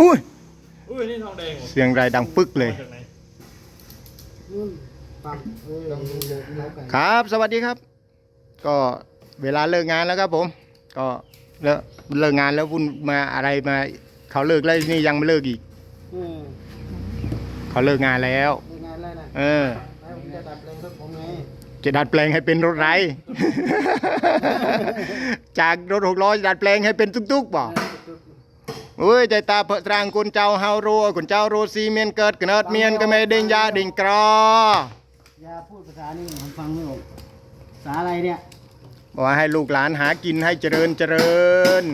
อุ้ยอุ้ยนี่ทองแดงหมดเสียงไรดังปึกเลยมาจากไหนนู่นปั๊มเออเราดูเราไก่ครับสวัสดีครับ ก็เวลาเลิกงานแล้วครับผม ก็เลิกเลิกงานแล้ววุ่นมาอะไรมาเขาเลิกแล้วนี่ยังไม่เลิกอีกเออเขาเลิกงานแล้วเป็นไงอะไรน่ะเออแล้วผมจะดัดแปลงรถผมไงจะดัดแปลงให้เป็นรถไร จากรถหกล้อจะดัดแปลงให้เป็นตุ๊กๆบ่เอ้ยใจตาเพอตรางคุณเจ้าเฮารัวคุณเจ้าโรซีเมียนเกิดกนเนิดเมียนก็ไม่เด้งยาเด้งกรออย่าพูดภาษานี่ผมฟังไม่ออกภาษาอะไรเนี่ยบอกว่าให้ลูกหลานหากินให้เจริญเจริญ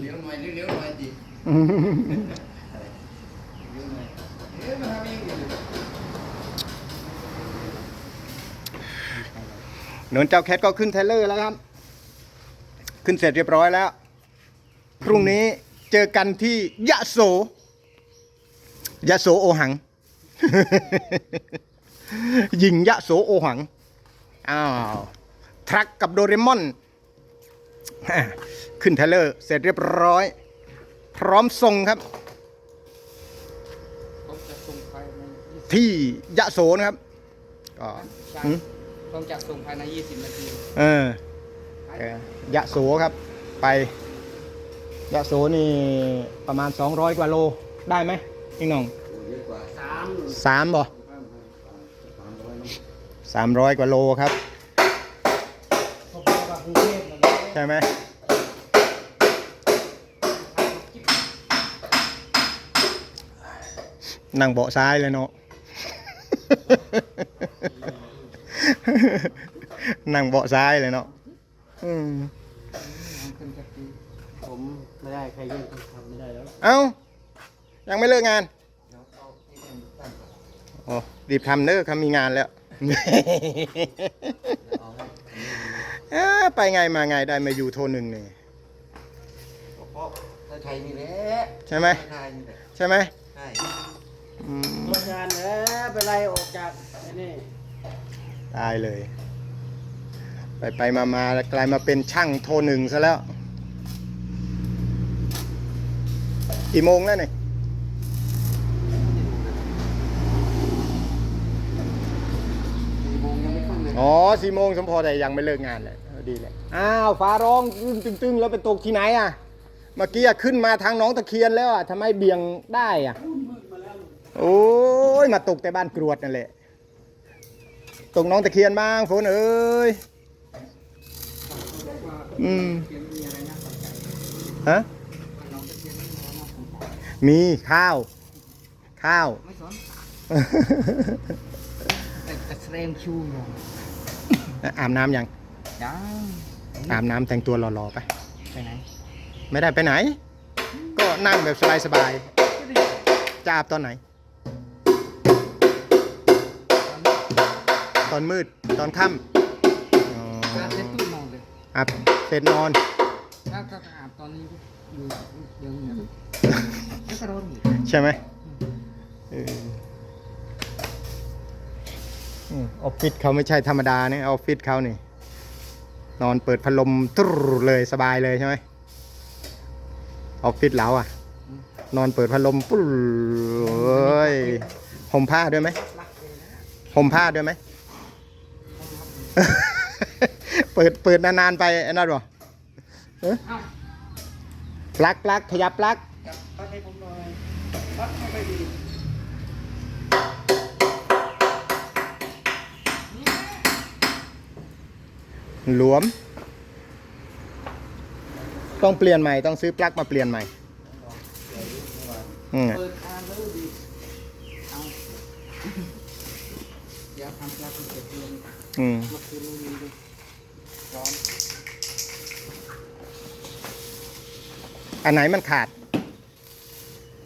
เลี้ยวหน่อยเลี้ยวหน่อยดิเอ๊ะมันทำเองดิ หนนเจ้าแคทก็ขึ้นเทรลเลอร์แล้วครับ ขึ้นเสร็จเรียบร้อยแล้ว พรุ่งนี้เจอกันที่ยะโสยะโสโอหัง ยิงยะโสโอหัง อ้าว ทรัคกับโดเรมอนอะขึ้นเทรลเลอร์เสร็จเรียบร้อย พร้อมส่งครับผมจะส่งภายในที่ยะโสนะครับก็ หืมผมจะส่งภายใน 20 นาที เออเออยะโสครับ ไปยะโสนี่ประมาณ 200 กว่าโลได้ไหมพี่น้องสามสามบ่สามร้อยกว่าโลครับพอๆกับกรุงเทพนั่นแหละใช่ไหมนั่งเบาะซ้ายเลยเนาะ นั่งเบาะซ้ายเลยเนาะอืมผมไม่ได้ใครยื่นทำไม่ได้แล้วเอ้ายังไม่เลิกงานโอ้รีบทำเนอะคำมีงานแล้วเอ้อไปไงมาไงได้มาอยู่โทนหนึ่งนี่เพราะไทยนี่แหละใช่ไหมไทยนี่แหละใช่ไหมใช่อืมทำงานแล้วไปไล่ออกจากไอ้นี่ตายเลย ไปไปมามาแล้วกลายมาเป็นช่างโทหนึ่งซะแล้ว กี่โมงแล้วเนี่ยสี่โมงยังไม่ขึ้นเลยอ๋อสี่โมงสมพอแต่ยังไม่เลิกงานเลยเออดีเลยอ้าวฟ้าร้องตึ้งตึ้งตึ้งแล้วไปตกที่ไหนอะเมื่อกี้อะขึ้นมาทางหน้องตะเคียนแล้วอะทำไมเบี่ยงได้อะโอ้ยมาตกแต่บ้านกรวดนั่นแหละตกหน้องตะเคียนบ้างฝนเอ้ย อืมฮะมีข้าว ข้าว ไม่สนแต่แต่แสดงชูหน่อยอาบน้ำยังยังอาบน้ำแต่งตัวรอๆไป ไปไหน ไม่ได้ไปไหน ก็นั่งแบบสบายๆจะอาบตอนไหน ตอนมืดตอนค่ำอ๋ออาบเสร็จตู้นอนเลยอาบ เสร็จนอนถ้าถ้าอาบตอนนี้อยู่เดี๋ยวเหนื่อยแล้วก็ร้อนอีกใช่ไหมเอออืมออฟฟิศเขาไม่ใช่ธรรมดาเนี่ยออฟฟิศเขานี่ นอนเปิดพัดลมตรุเลยสบายเลยใช่ไหมออฟฟิศเราอะนอนเปิดพัดลมปุ๊บเอ้ยห่มผ้าด้วยไหมห่มผ้าด้วยไหม เปิดเปิดนานๆไปไอ้นั่นบ่เอ๊ะปลักปลักขยับปลักปักให้ผมหน่อยปักไม่ค่อยดีหลวม ต้องเปลี่ยนใหม่ต้องซื้อปลั๊กมาเปลี่ยนใหม่อืมเปิดอ่านแล้วดีเอาเดี๋ยวทำปลาเป็นเสร็จเลยอืมเมื่อคืนนี้ดู ร้อนอันไหนมันขาด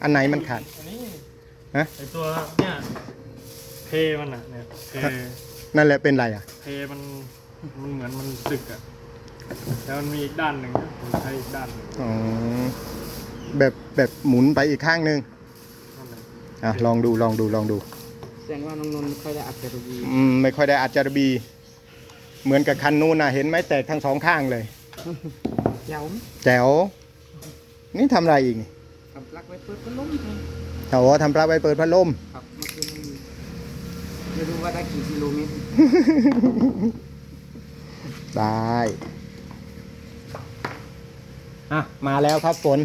อันไหนมันขาด อันนี้ฮะ ไอตัวเนี่ยเพมันอะเนี่ยเพนั่นแหละเป็นไรอะ เพมันมันเหมือนมันสึกอะแล้วมันมีอีกด้านหนึ่งผมใช้อีกด้านหนึ่งอ๋อ แบบแบบหมุนไปอีกข้างหนึ่งนั่นแหละอะลองดูลองดูลองดู แสดงว่าน้องนนท์ไม่ค่อยได้อัดแต่ดีอืมไม่ค่อยได้อัดจารบี เหมือนกับคันนู้นนะเห็นไหมแตกทั้งสองข้างเลย เจ้าแจ๋ว นี่ทำอะไรอีกนี่กับลักไว้เปิดพัดลมไงโอ้โหทำปลาไปเปิดพัดลม ครับเมื่อคืนนี้ไม่รู้ว่าได้กี่กิโลเมตรได้อะมาแล้วครับฝน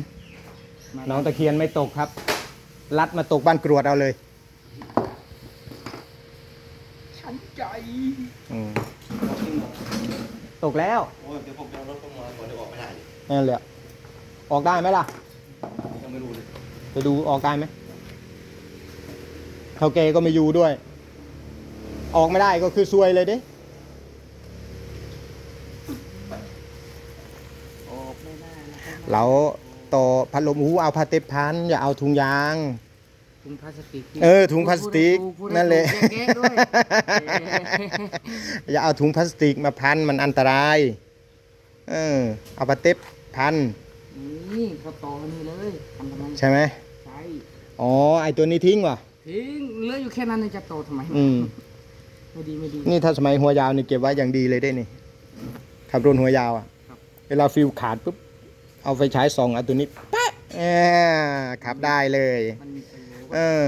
มาน้องตะเคียนไม่ตกครับ ลัดมาตกบ้านกรวดเอาเลย ฉันใจอืม ตกแล้วโอ้ยเดี๋ยวผมจะเอารถเข้ามาก่อนเดี๋ยวออกไม่ได้เลยนั่นแหละออกได้ไหมล่ะ ยังไม่รู้เลยไปดูออกได้ไหมเท่าแกก็ไม่อยู่ด้วย ออกไม่ได้ก็คือซวยเลยเด้ออกไม่ได้นะครับเราต่อพัดลมหูเอาผ้าเต็บพันอย่าเอาถุงยาง ถุงพลาสติกเออถุงพลาสติกพูดให้นั่นแหละถูกแยกๆด้วยอย่าเอาถุงพลาสติกมาพันมันอันตราย เออเอาผ้าเต็บพันนี่เขาต่อกันนี่เลยทำทำไมใช่ไหมใช่อ๋อไอตัวนี้ทิ้งว่ะทิ้งเหลืออยู่แค่นั้นเลยจะโตทำไมอืมไม่ดีไม่ดีนี่ถ้าสมัยหัวยาวนี่เก็บไว้อย่างดีเลยได้นี่ขับรถหัวยาวอะครับเวลาฟิวขาดปุ๊บเอาไฟฉายส่องเอาตัวนี้ปะเออขับได้เลยมันมีประโยชน์ เออ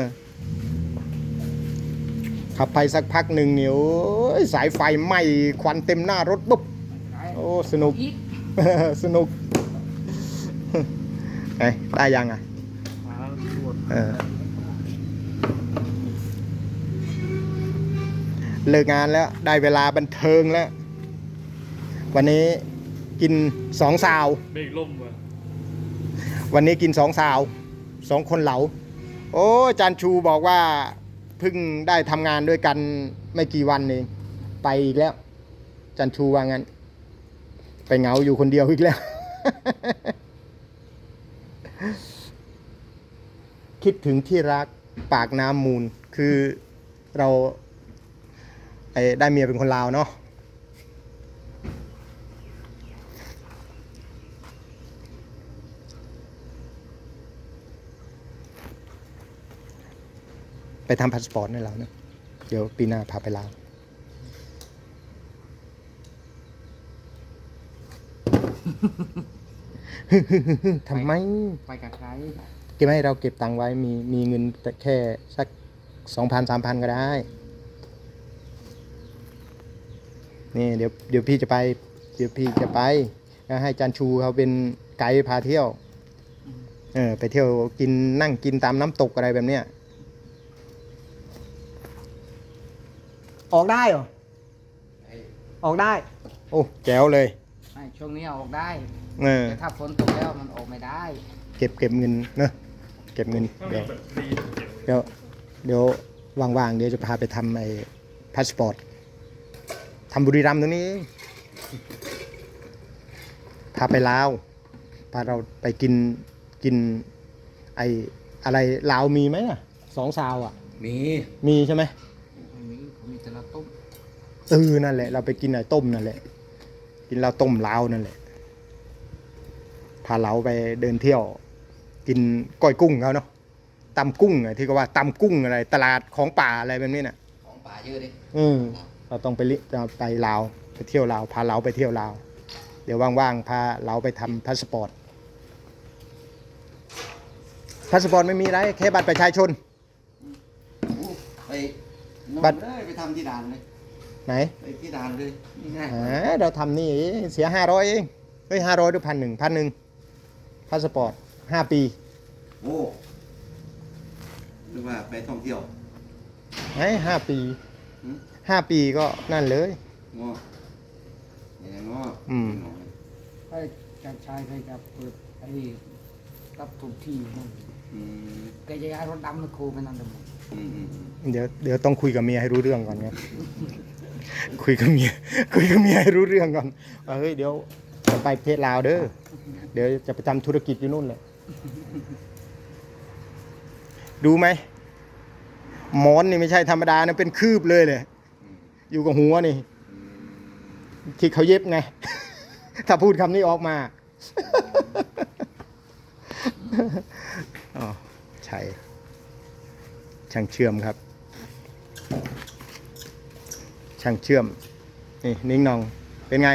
ขับไปสักพักหนึ่งนิ้วสายไฟไหม้ควันเต็มหน้ารถปุ๊บใช่โอ้สนุกอีกสนุกไงได้ยังอะมาแล้วตรวจเออเลิกงานแล้วได้เวลาบันเทิงแล้ว วันนี้กินสองสาวเบรกล่มว่ะวันนี้กินสองสาวสองคนเหลา โอ้อาจารย์ชูบอกว่าเพิ่งได้ทำงานด้วยกันไม่กี่วันเองไปอีกแล้วอาจารย์ชูว่างั้น ไปเหงาอยู่คนเดียวอีกแล้ว คิดถึงที่รักปากน้ำมูลคือเราไอ้ได้เมียเป็นคนลาวเนาะ ไปทำพาสปอร์ตให้เราเนะเดี๋ยวปีหน้าพาไปลาวทำไม ไปกับใครเก็บให้เราเก็บตังค์ไว้มีมีเงินแต่แค่สักสองพันสามพันก็ได้ นี่เดี๋ยวเดี๋ยวพี่จะไป เดี๋ยวพี่จะไปแล้วให้จันชูเขาเป็นไกด์พาเที่ยว เออไปเที่ยวกินนั่งกินตามน้ำตกอะไรแบบเนี้ย ออกได้เหรอออกได้ โอ้แจ๋วเลยไม่ช่วงนี้ออกได้เออแต่ถ้าฝนตกแล้วมันออกไม่ได้ เก็บเก็บเงินเนอะเก็บเงินถ้ามีเดี๋ยวแบบดีเดี๋ยวเดี๋ยวเดี๋ยวว่างๆเดี๋ยวจะพาไปทำไอ้พาสปอร์ตทำบุรีรัมย์ตรงนี้เองพาไปลาวพาเราไปกินกินไอ้อะไรลาวมีไหมอะสองซาวอะ มีมีใช่ไหมไม่มีผมมีแต่ละต้ม เออนั่นแหละ เราไปกินไอ้ต้มนั่นแหละ กินเราต้มลาวนั่นแหละ พาเราไปเดินเที่ยว กินก้อยกุ้งเขาเนาะตำกุ้งอะที่เขาว่าตำกุ้งอะไร ตลาดของป่าอะไรแบบนี้น่ะ ของป่าเยอะดิอืมเราต้องไปลิเราไปลาวไปเที่ยวลาวพาเราไปเที่ยวลาวเดี๋ยวว่างๆพาเราไปทำพาสปอร์ตพาสปอร์ตไม่มีอะไรแค่บัตรประชาชน ไปบับัตตรรไปทำที่ด่านเลย ไหนไปที่ด่านเลยนี่ง่ายอ่าเราทำนี่เองเสียห้าร้อยเองเฮ้ยห้าร้อยหรือพันหนึ่งพันหนึ่งพาสปอร์ตห้าปีโอ้หรือว่าไปท่องเที่ยวไอ้ห้าปีหืมห้าปีก็นั่นเลย งออย่างงออืมไอ้จัดชายเคยกับเปิดไอ้รับถูกที่นั่นอืมแกจะย้ายรถดำมาโคไปนั่นเลยหมดอืมอืมอืมเดี๋ยวเดี๋ยวต้องคุยกับเมียให้รู้เรื่องก่อนไง คุยกับเมียคุยกับเมียให้รู้เรื่องก่อนว่าเฮ้ยเดี๋ยวจะไปประเทศลาวเด้อเดี๋ยวจะไปทำธุรกิจอยู่นู่นแหละดูไหมหมอนนี่ไม่ใช่ธรรมดานะเป็นคืบเลยเลยอยู่กับหัวนี่ ที่เขาเย็บไง ถ้าพูดคำนี้ออกมาอ๋อใช่ช่างเชื่อมครับ ช่างเชื่อม นี่นิ้งนอง เป็นไง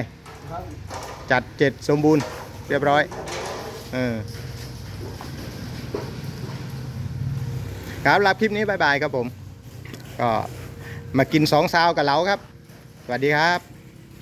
จัดเจ็ดสมบูรณ์เรียบร้อย เออ ครับรับคลิปนี้บายบายครับผม ก็มากินสองซาวกับเราครับ สวัสดีครับ